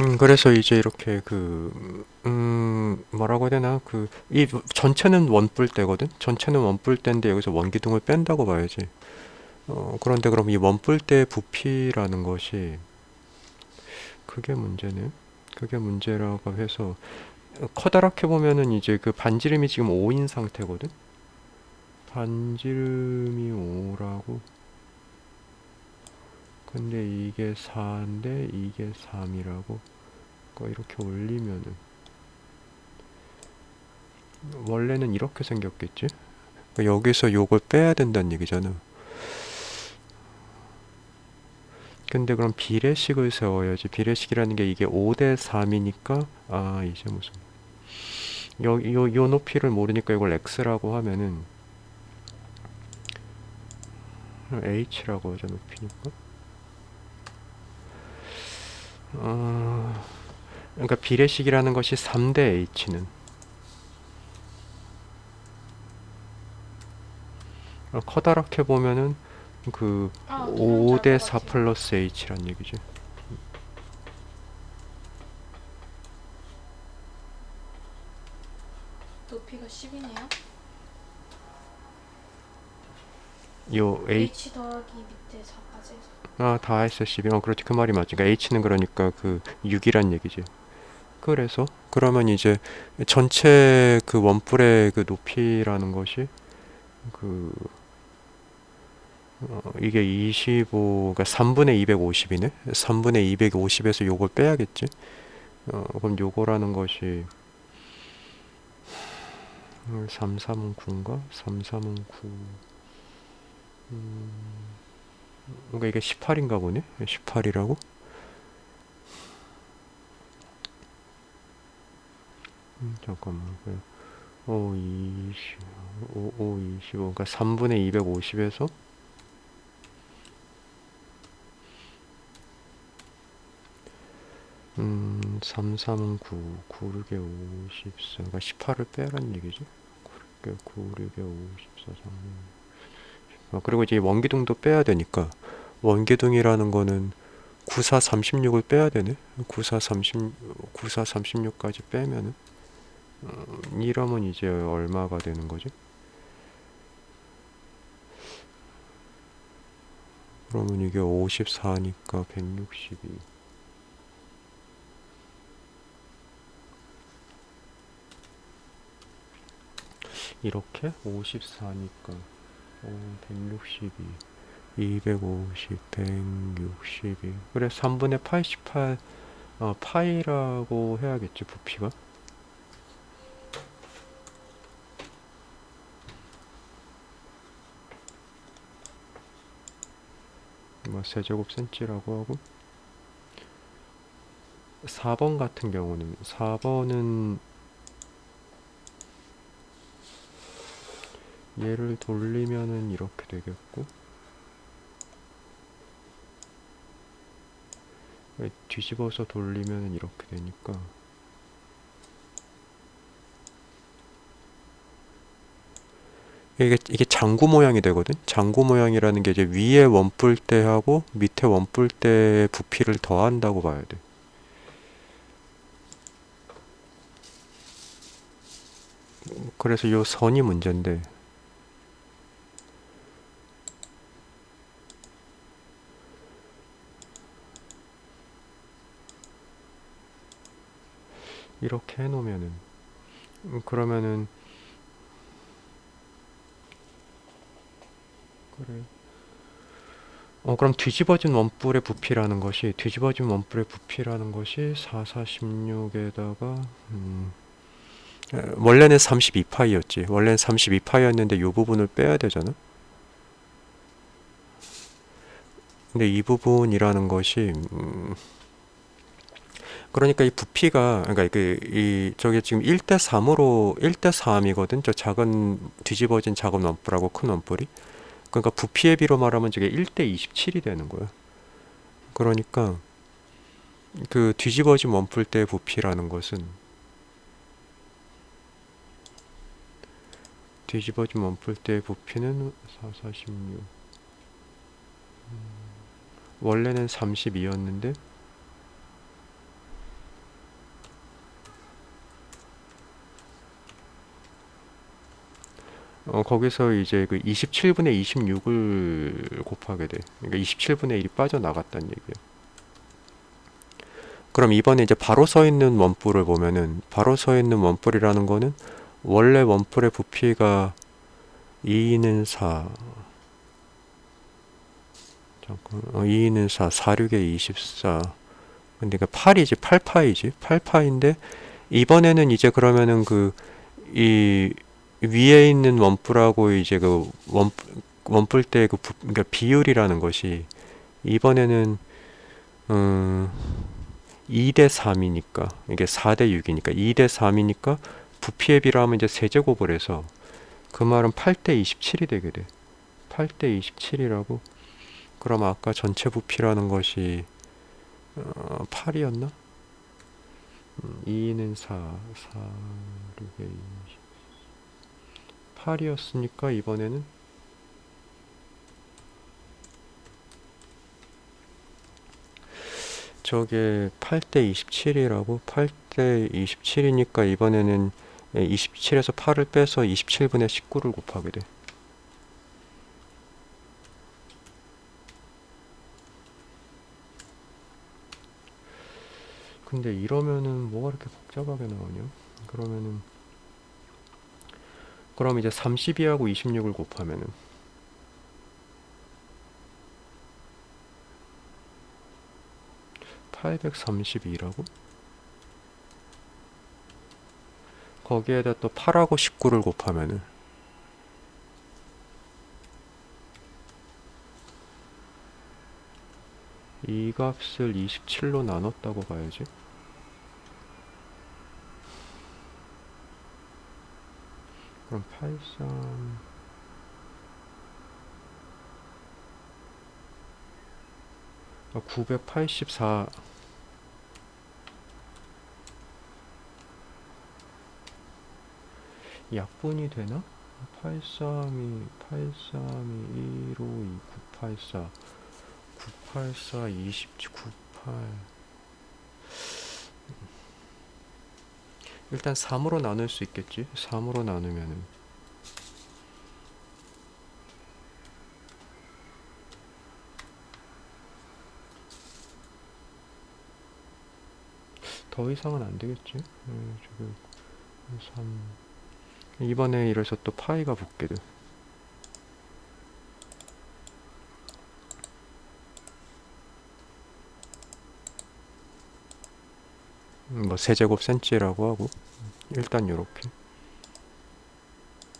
음, 그래서 이제 이렇게 그, 음, 뭐라고 해야 되나? 그, 이 전체는 원뿔대거든? 전체는 원뿔대인데 여기서 원기둥을 뺀다고 봐야지. 어, 그런데 그럼 이 원뿔대 부피라는 것이, 그게 문제네. 그게 문제라고 해서, 커다랗게 보면은 이제 그 반지름이 지금 5인 상태거든? 반지름이 5라고. 근데 이게 4인데 이게 3이라고. 그러니까 이렇게 올리면은 원래는 이렇게 생겼겠지? 그러니까 여기서 요걸 빼야 된다는 얘기잖아. 근데 그럼 비례식을 세워야지. 비례식이라는 게 이게 5대 3이니까 아 이제 무슨 요, 요, 요 높이를 모르니까 이걸 x라고 하면은 h라고 하자 높이니까 어, 그러니까 비례식이라는 것이 3대 h는 어, 커다랗게 보면은 그 아, 5대 4 같아요. 플러스 h란 얘기지. 높이가 10이네요. 요 h H 더하기 밑에 4까지 해서. 아, 다 했어, 12. 어, 그렇지. 그 말이 맞지. 그러니까 H는 그러니까 그 6이란 얘기지. 그래서 그러면 이제 전체 그 원뿔의 그 높이라는 것이 그 어, 이게 25, 그러니까 3분의 250이네. 3분의 250에서 요걸 빼야겠지. 어, 그럼 요거라는 것이 3, 3은 9인가? 3, 3은 9. 음, 그러니까 이게 18인가 보네. 18이라고? 음, 잠깐만. 그, 5, 20, 5, 5, 25. 그러니까 3분의 250에서 음, 3, 3은 9, 9, 6에 54. 그러니까 18을 빼라는 얘기지. 9, 6에 9, 6에 54, 3. 어, 그리고 이제 원기둥도 빼야 되니까 원기둥이라는 거는 94, 36을 빼야 되네. 94, 30, 94, 36까지 빼면은 음, 이러면 이제 얼마가 되는 거지? 그러면 이게 54니까 162. 이렇게 54니까 어, 162, 250, 162. 그래 3분의 88 어, 파이라고 해야겠지 부피가. 뭐 세제곱 센치라고 하고 4번 같은 경우는 4번은 얘를 돌리면은 이렇게 되겠고 예, 뒤집어서 돌리면은 이렇게 되니까 이게 이게 장구 모양이 되거든. 장구 모양이라는 게 이제 위에 원뿔대하고 밑에 원뿔대 부피를 더한다고 봐야 돼. 그래서 요 선이 문제인데 이렇게 해놓으면은. 음, 그러면은 그래 어 그럼 뒤집어진 원뿔의 부피라는 것이 뒤집어진 원뿔의 부피라는 것이 4, 4, 16에다가 음, 에, 원래는 32파이였지. 원래는 32파이였는데 이 부분을 빼야 되잖아. 근데 이 부분이라는 것이 음, 그러니까 이 부피가 그러니까 그 이 저게 지금 1대 3으로 1대 3이거든. 저 작은 뒤집어진 작은 원뿔하고 큰 원뿔이. 그러니까 부피의 비로 말하면 저게 1대 27이 되는 거야. 그러니까 그 뒤집어진 원뿔대의 부피라는 것은 뒤집어진 원뿔대의 부피는 4, 46. 원래는 32였는데 어, 거기서 이제 그 27분의 26을 곱하게 돼. 그러니까 27분의 1이 빠져나갔다는 얘기예요. 그럼 이번에 이제 바로 서 있는 원뿔을 보면은 바로 서 있는 원뿔이라는 거는 원래 원뿔의 부피가 2는 4 잠깐 어, 2는 4 4, 6에 24 근데 그 8이지 8파이지 8파인데 이번에는 이제 그러면은 그 이 위에 있는 원뿔하고 이제 그 원, 원뿔 때그 그러니까 비율이라는 것이 이번에는 음 2대 3이니까 이게 4대 6이니까 2대 3이니까 부피에 비례하면 이제 세제곱을 해서 그 말은 8대 27이 되게 돼. 8대 27이라고. 그럼 아까 전체 부피라는 것이 어, 8이었나? 음, 2는 4, 4, 6에 20. 8이었으니까 이번에는 저게 8대 27이라고 8대 27이니까 이번에는 27에서 8을 빼서 27분의 19를 곱하게 돼. 근데 이러면은 뭐가 이렇게 복잡하게 나오냐? 그러면은 그럼 이제 32하고 26을 곱하면은 832라고? 거기에다 또 8하고 19를 곱하면은 이 값을 27로 나눴다고 봐야지. 그럼 83 아, 984 약분이 되나? 832 832 152 984 984 27 98 일단 3으로 나눌 수 있겠지? 3으로 나누면은 더 이상은 안 되겠지? 음, 저기 3 이번에 이래서 또 파이가 붙게 돼. 뭐 세제곱 센치라고 하고 일단 요렇게